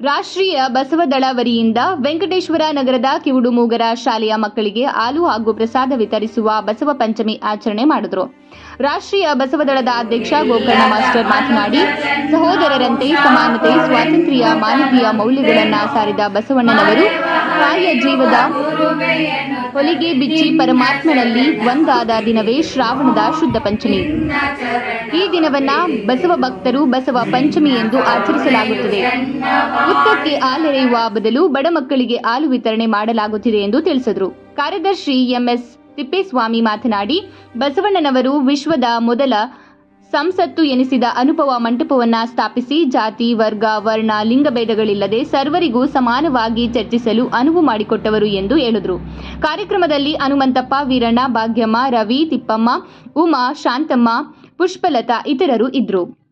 ರಾಷ್ಟ್ರೀಯ ಬಸವದಳವರಿಯಿಂದ ವೆಂಕಟೇಶ್ವರ ನಗರದ ಕಿವುಡುಮೂಗರ ಶಾಲೆಯ ಮಕ್ಕಳಿಗೆ ಹಾಲು ಹಾಗೂ ಪ್ರಸಾದ ವಿತರಿಸುವ ಬಸವ ಪಂಚಮಿ ಆಚರಣೆ ಮಾಡಿದರು. ರಾಷ್ಟ್ರೀಯ ಬಸವದಳದ ಅಧ್ಯಕ್ಷ ಗೋಕರ್ಣ ಮಾಸ್ಟರ್ ಮಾತನಾಡಿ, ಸಹೋದರರಂತೆ ಸಮಾನತೆ, ಸ್ವಾತಂತ್ರ್ಯ, ಮಾನವೀಯ ಮೌಲ್ಯಗಳನ್ನು ಸಾರಿದ ಬಸವಣ್ಣನವರು ತಾಯಿಯ ಜೀವದ ಹೊಲಿಗೆ ಬಿಚ್ಚಿ ಪರಮಾತ್ಮನಲ್ಲಿ ಒಂದಾದ ದಿನವೇ ಶ್ರಾವಣದ ಶುದ್ಧ ಪಂಚಮಿ. ಈ ದಿನವನ್ನ ಬಸವ ಭಕ್ತರು ಬಸವ ಪಂಚಮಿ ಎಂದು ಆಚರಿಸಲಾಗುತ್ತದೆ. ಉತ್ತಕ್ಕೆ ಹಾಲೆರೆಯುವ ಬದಲು ಬಡ ಮಕ್ಕಳಿಗೆ ಹಾಲು ವಿತರಣೆ ಮಾಡಲಾಗುತ್ತಿದೆ ಎಂದು ತಿಳಿಸಿದರು. ಕಾರ್ಯದರ್ಶಿ ಎಂಎಸ್ ತಿಪ್ಪೇಸ್ವಾಮಿ ಮಾತನಾಡಿ, ಬಸವಣ್ಣನವರು ವಿಶ್ವದ ಮೊದಲ ಸಂಸತ್ತು ಎನಿಸಿದ ಅನುಭವ ಮಂಟಪವನ್ನ ಸ್ಥಾಪಿಸಿ ಜಾತಿ, ವರ್ಗ, ವರ್ಣ ಲಿಂಗಭೇದಗಳಿಲ್ಲದೆ ಸರ್ವರಿಗೂ ಸಮಾನವಾಗಿ ಚರ್ಚಿಸಲು ಅನುವು ಮಾಡಿಕೊಟ್ಟವರು ಎಂದು ಹೇಳಿದರು. ಕಾರ್ಯಕ್ರಮದಲ್ಲಿ ಹನುಮಂತಪ್ಪ, ವೀರಣ್ಣ, ಭಾಗ್ಯಮ್ಮ, ರವಿ, ತಿಪ್ಪಮ್ಮ, ಉಮಾ, ಶಾಂತಮ್ಮ, ಪುಷ್ಪಲತಾ ಇತರರು ಇದ್ರು.